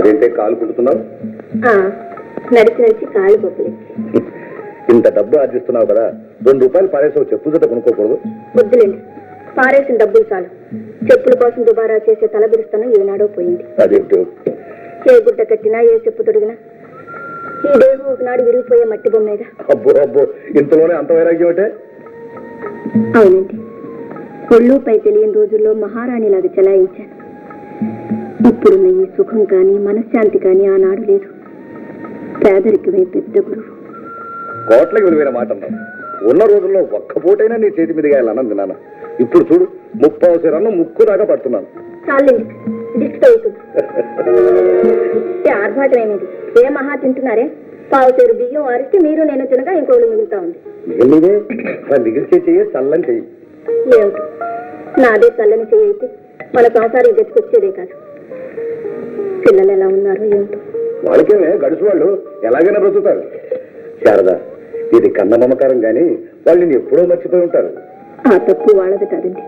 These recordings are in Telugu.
అదేంటే కాలు కుట్టుతున్నావు ఆ, నడిచి నడిచి కాళ్ళు గొప్పలు ఇంత డబ్బు ఆర్జిస్తున్నావు కదా రెండు రూపాయలు పారేసావు చెప్పు జత కొనుక్కోకూడదు. వద్దులేండి. పారేసిన డబ్బులు చాలు. చెప్పుల కోసం దుబారా చేసే తలబిరుస్తాను ఏనాడో పోయింది. అదేంటో? ఏ గుడ్డ కట్టినా ఏ చెప్పు తొడిగినా ఈ దేహం ఒకనాడు విరిగిపోయే మట్టి బొమ్మేగా అబ్బో అబ్బో ఇంతలోనే అంత వైరాగ్యం అంటే? అవునండి. ఒళ్ళు పై తెలియని రోజుల్లో మహారాణిలాగా చెలాయించాను. ఇప్పుడున్న ఈ సుఖం కానీ మనశ్శాంతి కానీ ఆనాడు లేదు. పేదరికమే పెద్ద గురువు. కోట్లకి విలువైన మాట అన్నావు ఉన్న రోజుల్లో ఒక్క పూటైనా నీ చేతి మీదుగా వెళ్ళాను నాన్న ఇప్పుడు చూడు ముప్పావు సిరన్ను ముక్కు దాకా పడుతున్నాను. అవుతుంది ఏ మహా తింటున్నారే? పావు సేరు బియ్యం వారిస్తే మీరు నేను తినగా ఇంకోళ్ళు మిగులుతా ఉంది. మిగిలిచే చెయ్యి చల్లని చెయ్యి. నాదే చల్లని చెయ్యి అయితే మన సంసారం గతికొచ్చేదే కాదు. పిల్లలు ఎలా ఉన్నారో ఏమిటో వాళ్ళకేమే గడుసు వాళ్ళు ఎలాగైనా బ్రతుకుతారు. శారదా ఇది కన్న మమకారం గాని వాళ్ళు నేను ఎప్పుడో మర్చిపోయి ఉంటారు. ఆ తప్పు వాళ్ళది కాదండి.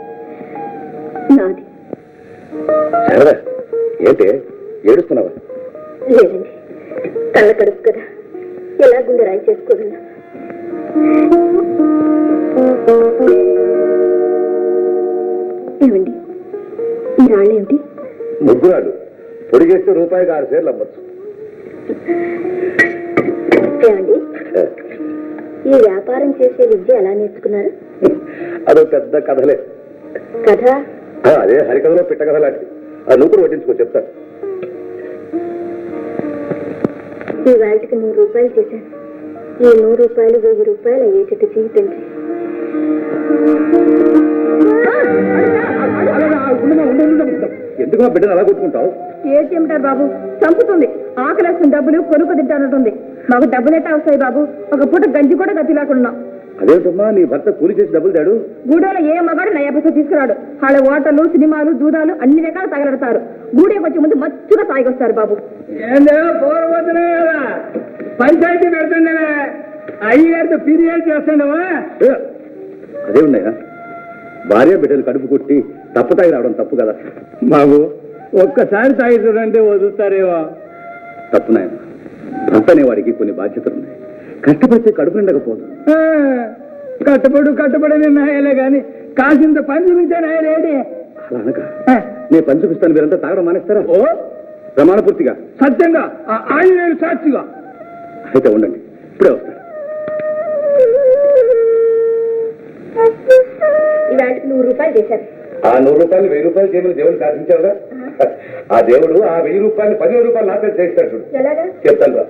నాది. శారదా ఏంటే? ఏడుస్తున్నావా? లేదండి. కళ్ళ కడుపు కదా. ఎలా గుండె రాయి చేసుకోగలను? ఏమండి? ఈ రాళ్ళు ఏమిటి? ముగ్గురాడు పొడిగేస్తే రూపాయికి ఆరు సేర్లు అమ్మచ్చు ఈ వ్యాపారం చేసే విద్య ఎలా నేర్చుకున్నారు అదో పెద్ద కథలే కథ అదే హరికథలో పిట్ట కథ లాంటిది ఆ నువ్వు కూడా వడ్డించుకో చెప్తా ఈ వాటికి నూరు రూపాయలు చేశాను ఈ నూరు రూపాయలు వెయ్యి రూపాయలు అయ్యేటట్టు జీవితండి ఎందుకు ఆ బిడ్డను అలా కొట్టుకుంటావు? ఏమిటారు బాబు? చంపుతుంది. ఆకలేసిన డబ్బులు కొనుక్కు తింటానంటుంది మాకు డబ్బులు ఎట్టా వస్తాయి బాబు? ఒక పూట గంజి కూడా గతి లేకుండా. అదేంటమ్మా నీ భర్త కూలి చేసి డబ్బులు తాడు? గూడెలో ఏ మగాడు నయా పైసా తీసుకురాడు. వాళ్ళ ఓటలు సినిమాలు దూదాలు అన్ని రకాలు తగలడతారు గూడెకి వచ్చే ముందు మచ్చుగా తాగొస్తారు బాబు. పంచాయతీ పెడుతుండవే అయ్యగారితో ఫిర్యాదు చేస్తుండవా? ఏ, అదే ఉన్నాయా భార్య బిడ్డలు కడుపు కొట్టి తప్పు తాగి రావడం తప్పు కదా? బాబు ఒక్కసారి తాగి చూడంటే వదులుతారేమో. తప్పు నాయన భర్త అనేవాడికి కొన్ని బాధ్యతలు ఉన్నాయి కష్టపడితే కడుపు నిండకపోదు. ఆ, కట్టుబడు కట్టుబడి నాయలే గాని కాసింత పని చూపించే నాయలేడి అలా అనక. నేను పని చూపిస్తాను మీరంతా తాగడం మానేస్తారా? ఓ. ప్రమాణ పూర్తిగా. సత్యంగా ఆ ఆంజనేయులు సాక్షిగా. అయితే ఉండండి. ఇప్పుడే వస్తాను. ఈ వాటికి నూరు రూపాయలు చేశారు. ఆ నూరు రూపాయలు వెయ్యి రూపాయలు చేయమని దేవుడు సాధించావుగా? ఆ దేవుడు ఆ వెయ్యి రూపాయలు పదివేల రూపాయలు నాపే చేస్తాడు చూడు. చెప్తాను రా.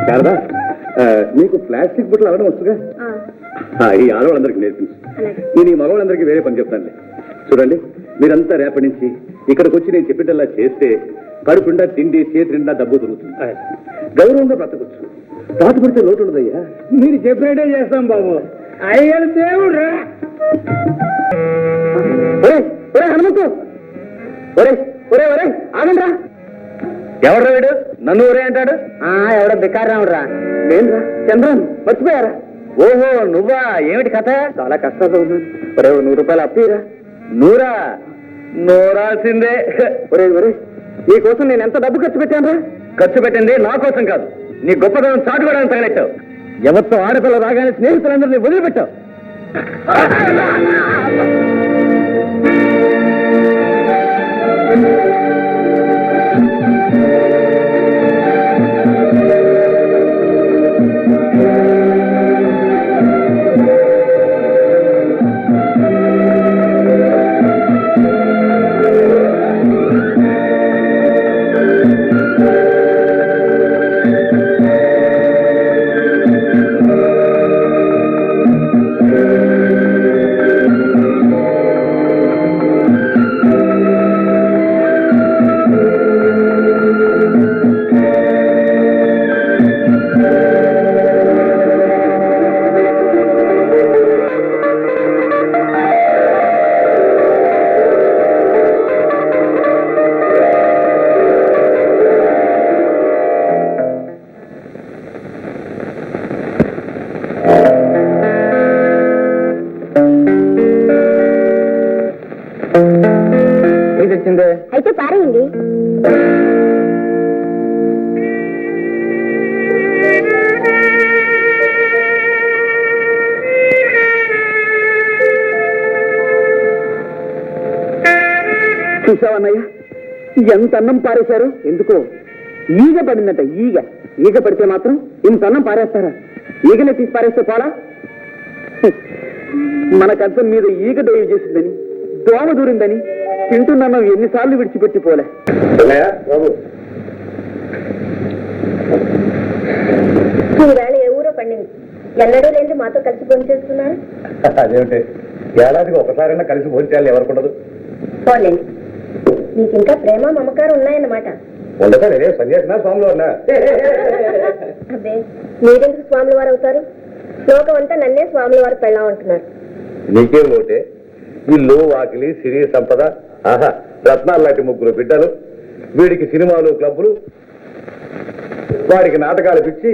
శారదా నీకు ప్లాస్టిక్ బుట్టలు అవడం ఆ, ఈ ఆడవాళ్ళందరికీ నేర్పించు. నేను ఈ మగవాళ్ళందరికీ వేరే పని చెప్తానులే. చూడండి మీరంతా రేపటి నుంచి ఇక్కడికి వచ్చి నేను చెప్పినలా చేస్తే కడుపుండా తిండి చేతి నిండా డబ్బు దొరుకుతుంది. గౌరవంగా బ్రతకొచ్చు. తాత పడితే లోటు ఉండదయ్యా మీరు చెప్పినట్టే చేస్తాం బాబు. అయ్యగారు దేవుడు ఒరే హనుమంతు. ఒరే ఒరే ఒరే ఆగండ్రా. ఎవడ్రా వీడు? నన్ను ఒరే అంటాడు? ఎవడ బికారాముడ్రా నేనురా? చంద్రన్ మర్చిపోయారా? ఓహో నువ్వా? ఏమిటి కథ? చాలా కష్టంగా ఉంది ఒరే నూరు రూపాయలు అప్పిరా నూరా? నూరాల్సిందే ఒరే ఒరే నీ కోసం నేను ఎంత డబ్బు ఖర్చు పెట్టాను ఖర్చు పెట్టింది నా కోసం కాదు. నీ గొప్పతనం చాటుకోవడానికి తగలెట్టావు. ఎవరితో ఆడపిల్ల రాగానే స్నేహితులందరినీ వదిలిపెట్టావు. ఎంత అన్నం పారేశారు? ఎందుకో? ఈగ పడిందట ఈగ. ఈగ పడితే మాత్రం ఇంత అన్నం పారేస్తారా? ఈగనే తీసి పారేస్తే పోలా. మన కంచం మీద ఈగ దొయ్య చేసిందని దోమ దూరిందని తింటున్నాం ఎన్నిసార్లు విడిచిపెట్టి పోలే. ఈవేళ ఏ ఊరో పండింది? ఎన్నడూ లేని మాతో కలిసి పనిచేస్తున్నారు అదేమిటి? ఏడాదికి ఒకసారైనా కలిసి భోజనాలు ఎవరికుండదు పోలేండి మీకు ఇంకా ప్రేమ మమకారం ఉన్నాయన్నమాట. ఉండగా నేనే సన్యాసినా స్వామిలో ఉన్నా అబ్బే మీరెందుకు స్వాముల వారు అవుతారు లోకం అంతా నన్నే స్వాముల వారు పెళ్ళాం అంటున్నారు. నీకేం ఒకటే ఇల్లు వాకిలి సిరి సంపద ఆహా రత్నాలు లాంటి ముగ్గురు బిడ్డలు వీడికి సినిమాలు క్లబ్బులు వాడికి నాటకాలు పిచ్చి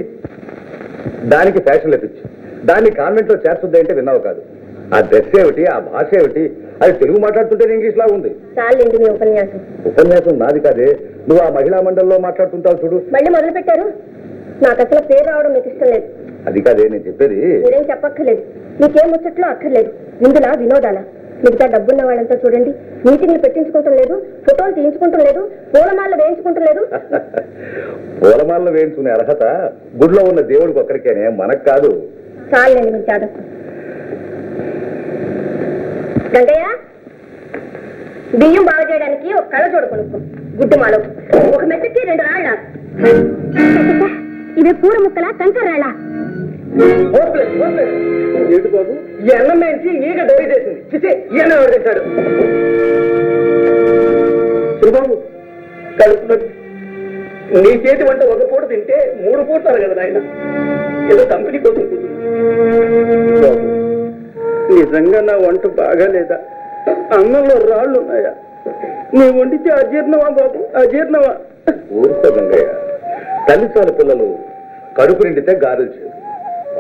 దానికి ఫ్యాషన్లు పిచ్చి. దాన్ని కాన్వెంట్లో చేస్తుంది అంటే విన్నావు కాదు. ఆ డ్రెస్ ఏమిటి ఆ భాష ఏమిటి అది తెలుగు మాట్లాడుతుంటే ఇంగ్లీష్ లా ఉంది. చాలండి మీ ఉపన్యాసం. ఉపన్యాసం నాది కాదే. నువ్వు ఆ మహిళా మండలిలో మాట్లాడుతుంటావు చూడు. మళ్ళీ మొదలు పెట్టారు నాకు అసలు పేరు రావడం మీకు ఇష్టం లేదు. అది కాదే నేను చెప్పేది. మీరేం చెప్పక్కర్లేదు. మీకేం ముచ్చట్లో అక్కర్లేదు. విందులా వినోదాలా? మిగతా డబ్బున్న వాళ్ళంతా చూడండి. మీటింగ్లు పెట్టించుకుంటం లేదు ఫోటోలు తీయించుకుంటం లేదు పూలమాలలు వేయించుకుంటం లేదు. పూలమాలను వేయించుకునే అర్హత గుడిలో ఉన్న దేవుడికి ఒక్కరికేనే మనకు కాదు. చాలండి మీకు జాగ్రత్త గంగయ్య బియ్యం బాగు చేయడానికి ఒక కళ్ళ చూడ కొనుక్కో గుడ్డు ఒక మెత్తకి రెండు రాళ్ళ ఇవే పూర ముక్కల కంకర రాళ్ళ ఏంటి బాబు ఈ అన్నం వేయించి ఈగ దొరి చేసింది చిచి ఈ అన్నం ఎవరు బాబు కడుపు నీ చేతి వంట ఒక పూట తింటే మూడు పూట కదా నాయన ఏదో కంపెనీ కోసం కూర్చుంది. నిజంగా నా వంట బాగాలేదా? అన్నంలో రాళ్ళు ఉన్నాయా నీ వండితే అజీర్ణమా బాబు? అజీర్ణమా? ఊరుకో గంగయ్య. తల్లిసాల పిల్లలు. కడుపు నిండితే గారెలు చేయరు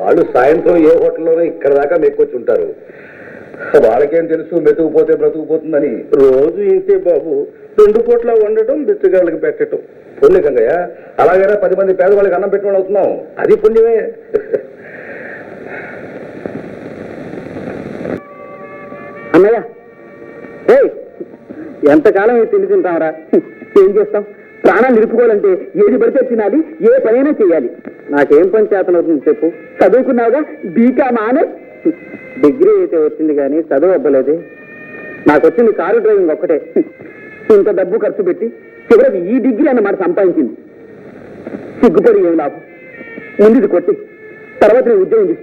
వాళ్ళు సాయంత్రం ఏ హోటల్లోనో ఇక్కడ దాకా మెక్కొచ్చి ఉంటారు. వాళ్ళకేం తెలుసు మెతుకుపోతే బ్రతుకుపోతుందని? రోజు ఇంతే బాబు. రెండు పూట్ల వండటం బిచ్చగాళ్ళకి పెట్టడం పుణ్య గంగయ్య. అలాగైనా పది మంది పేదవాళ్ళకి అన్నం పెట్టిన అవుతున్నాం. అది పుణ్యమే. అన్నయ్య ఎంతకాలం ఇది తిండి తింటామరా ఏం చేస్తాం? ప్రాణాలు నిలుపుకోవాలంటే ఏది పడితే తినాలి ఏ పనైనా చేయాలి. నాకేం పని చేతనవుతుంది చెప్పు. చదువుకున్నావుగా? బీకా మానే డిగ్రీ అయితే వచ్చింది కానీ చదువు అవ్వలేదు నాకు వచ్చింది కారు డ్రైవింగ్ ఒక్కటే. ఇంత డబ్బు ఖర్చు పెట్టి చివరికి ఈ డిగ్రీ అన్నమాట సంపాదించింది. సిగ్గుపడి ఏం లాభం? ముందుది కొట్టి తర్వాత నేను ఉద్యోగం తీసి